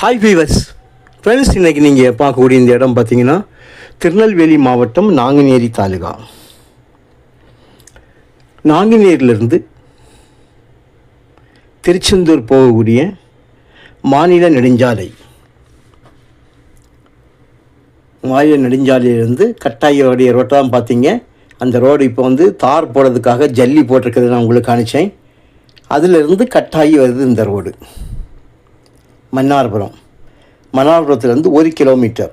Hi viewers friends இன்றைக்கி நீங்கள் பார்க்கக்கூடிய இந்த இடம் பார்த்தீங்கன்னா திருநெல்வேலி மாவட்டம் நாங்குநேரி தாலுகா. நாங்குநேரிலிருந்து திருச்செந்தூர் போகக்கூடிய மாநில நெடுஞ்சாலை. மாநில நெடுஞ்சாலையிலிருந்து கட்டாயோடைய ரோட்டை தான் பார்த்தீங்க. அந்த ரோடு இப்போ வந்து தார் போடுறதுக்காக ஜல்லி போட்டிருக்கிறது நான் உங்களுக்கு காணிச்சேன் அதிலிருந்து கட்டாயி வருது இந்த ரோடு. மன்னார்புரம். மன்னார்புரத்துலேருந்து ஒரு கிலோமீட்டர்.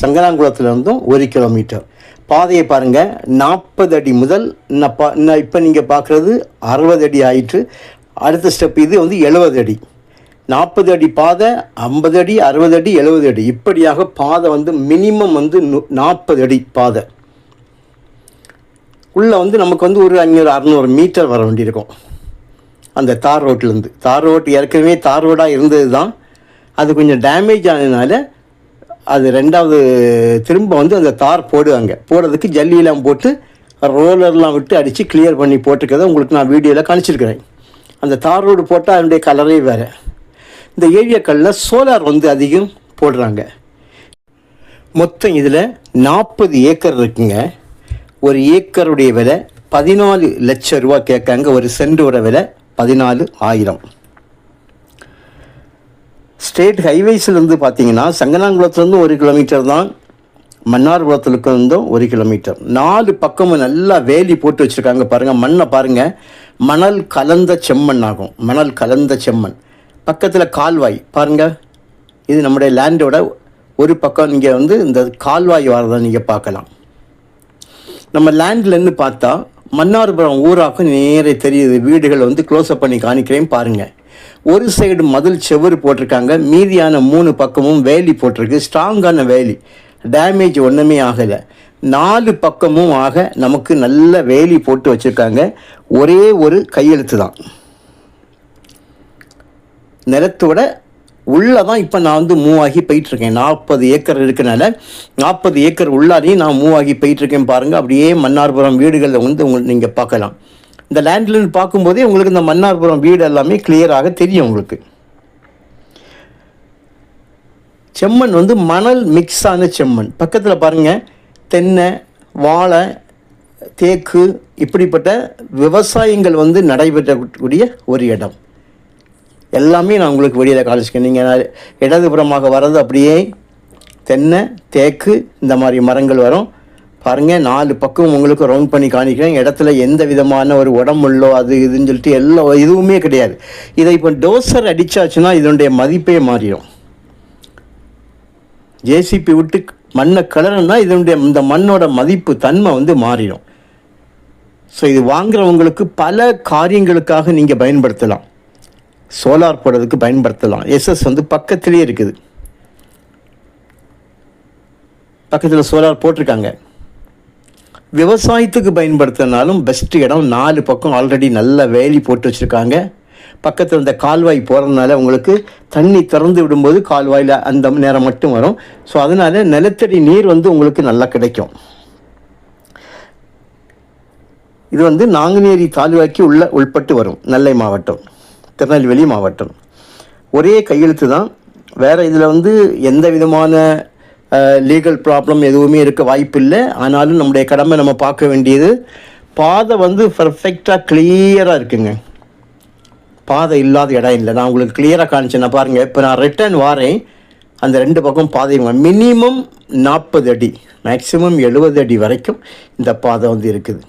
சங்கராங்குளத்துலேருந்தும் ஒரு கிலோமீட்டர். பாதையை பாருங்கள் நாற்பது அடி முதல் இன்னும் பா இன்னும் இப்போ நீங்கள் பார்க்குறது அறுபது அடி ஆயிற்று. அடுத்த ஸ்டெப் இது வந்து எழுபது அடி. நாற்பது அடி பாதை ஐம்பது அடி அறுபது அடி எழுபது அடி. இப்படியாக பாதை வந்து மினிமம் வந்து நாற்பது அடி பாதை. உள்ளே வந்து நமக்கு வந்து ஒரு அஞ்சூறு அறநூறு மீட்டர் வர வேண்டியிருக்கும். அந்த தார் ரோட்லேருந்து தார் ரோட் ஏற்கனவே தார் ரோடாக இருந்தது தான் அது கொஞ்சம் டேமேஜ் ஆனதுனால அது ரெண்டாவது திரும்ப வந்து அந்த தார் போடுவாங்க. போடுறதுக்கு ஜல்லியெல்லாம் போட்டு ரோலர்லாம் விட்டு அடித்து கிளியர் பண்ணி போட்டிருக்கதை உங்களுக்கு நான் வீடியோவில் காணிச்சிருக்கிறேன். அந்த தார் ரோடு போட்டால் அதனுடைய கலரே வேறு. இந்த ஏரியாக்களில் சோலார் வந்து அதிகம் போடுறாங்க. மொத்தம் இதில் நாற்பது ஏக்கர் இருக்குங்க. ஒரு ஏக்கருடைய விலை பதினாலு லட்சம் ரூபா கேட்காங்க. ஒரு சென்டோட விலை பதினாலு ஆயிரம். ஸ்டேட் ஹைவேஸ்லேருந்து பார்த்தீங்கன்னா சங்கனாங்குளத்துலேருந்து ஒரு கிலோமீட்டர் தான் மன்னார்புரத்துக்கு இருந்தும் ஒரு கிலோமீட்டர். நாலு பக்கமும் நல்லா வேலி போட்டு வச்சுருக்காங்க பாருங்கள் மண்ணை பாருங்கள் மணல் கலந்த செம்மண் ஆகும். மணல் கலந்த செம்மண். பக்கத்தில் கால்வாய் பாருங்கள் இது நம்முடைய லேண்டோட ஒரு பக்கம் நீங்கள் வந்து இந்த கால்வாய் வரதை நீங்கள் பார்க்கலாம். நம்ம லேண்ட்லேருந்து பார்த்தா மன்னார்புரம் ஊராக்கும் நேரே தெரியுது வீடுகள் வந்து க்ளோஸ்அப் பண்ணி காணிக்கிறேன் பாருங்கள் ஒரு சைடு மதில் செவ்வறு போட்டிருக்காங்க. மீதியான மூணு பக்கமும் வேலி போட்டிருக்கு. ஸ்ட்ராங்கான வேலி. டேமேஜ் ஒன்றுமே ஆகலை. நாலு பக்கமும் ஆக நமக்கு நல்ல வேலி போட்டு வச்சுருக்காங்க. ஒரே ஒரு கையெழுத்து தான். நிலத்தோட உள்ளே தான் இப்போ நான் வந்து மூவ் ஆகி போயிட்டுருக்கேன். நாற்பது ஏக்கர் இருக்கனால நாற்பது ஏக்கர் உள்ளாரையும் நான் மூவ் ஆகி போயிட்டுருக்கேன் பாருங்கள் அப்படியே மன்னார்புரம் வீடுகளில் வந்து உங்களுக்கு நீங்கள் பார்க்கலாம். இந்த லேண்ட்லைன் பார்க்கும்போதே உங்களுக்கு இந்த மன்னார்புரம் வீடு எல்லாமே கிளியராக தெரியும் உங்களுக்கு. செம்மண் வந்து மணல் மிக்ஸ் ஆன செம்மண். பக்கத்தில் பாருங்கள் தென்னை வாழை தேக்கு இப்படிப்பட்ட விவசாயங்கள் வந்து நடைபெற்றக்கூடிய ஒரு இடம். எல்லாமே நான் உங்களுக்கு வெளியில் காலேஜ்க்கு நீங்கள் இடதுபுறமாக வர்றது அப்படியே தென்னை தேக்கு இந்த மாதிரி மரங்கள் வரும். பாருங்கள் நாலு பக்கம் உங்களுக்கு ரவுண்ட் பண்ணி காணிக்கிறேன். இடத்துல எந்த விதமான ஒரு உடம்புள்ளோ அது இதுன்னு சொல்லிட்டு எல்லா இதுவுமே கிடையாது. இதை இப்போ டோசர் அடித்தாச்சுன்னா இதனுடைய மதிப்பே மாறிடும். ஜேசிபி விட்டு மண்ணை கிளறனா இதனுடைய இந்த மண்ணோட மதிப்பு தன்மை வந்து மாறிடும். ஸோ இது வாங்குறவங்களுக்கு பல காரியங்களுக்காக நீங்கள் பயன்படுத்தலாம். சோலார் போடுறதுக்கு பயன்படுத்தலாம். எஸ்எஸ் வந்து பக்கத்துலேயே இருக்குது. பக்கத்தில் சோலார் போட்டிருக்காங்க. விவசாயத்துக்கு பயன்படுத்தினாலும் பெஸ்ட் இடம் நாலு பக்கம் ஆல்ரெடி நல்ல வேலி போட்டு வச்சுருக்காங்க. பக்கத்தில் இந்த கால்வாய் போகிறதுனால உங்களுக்கு தண்ணி திறந்து விடும்போது கால்வாயில் அந்த நேரம் மட்டும் வரும். ஸோ அதனால் நிலத்தடி நீர் வந்து உங்களுக்கு நல்லா கிடைக்கும். இது வந்து நாங்குநேரி தாலுகாக்கி உள்ள உள்பட்டு வரும். நெல்லை மாவட்டம். திருநெல்வேலி மாவட்டம். ஒரே கையெழுத்து தான். வேறு இதில் வந்து எந்த விதமான லீகல் ப்ராப்ளம் எதுவுமே இருக்க வாய்ப்பு இல்லை ஆனாலும் நம்முடைய கடமை நம்ம பார்க்க வேண்டியது பாதை வந்து பர்ஃபெக்டாக கிளியராக இருக்குங்க. பாதை இல்லாத இடம் இல்லை. நான் உங்களுக்கு கிளியராக காணிச்சேன் பாருங்கள் இப்போ நான் ரிட்டர்ன் வாரேன். அந்த ரெண்டு பக்கம் பாதை மினிமம் நாற்பது அடி மேக்ஸிமம் எழுபது அடி வரைக்கும் இந்த பாதை வந்து இருக்குது.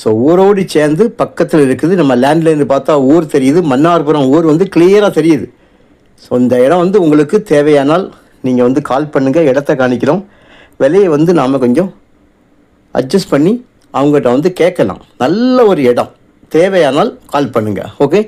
ஸோ ஊரோடு சேர்ந்து பக்கத்தில் இருக்குது. நம்ம லேண்ட்லேருந்து பார்த்தா ஊர் தெரியுது. மன்னார்புரம் ஊர் வந்து கிளியராக தெரியுது. ஸோ இந்த இடம் வந்து உங்களுக்கு தேவையானால் நீங்கள் வந்து கால் பண்ணுங்கள் இடத்த காணிக்கிறோம். விலையை வந்து நாம் கொஞ்சம் அட்ஜஸ்ட் பண்ணி அவங்ககிட்ட வந்து கேட்கலாம். நல்ல ஒரு இடம். தேவையானால் கால் பண்ணுங்கள் ஓகே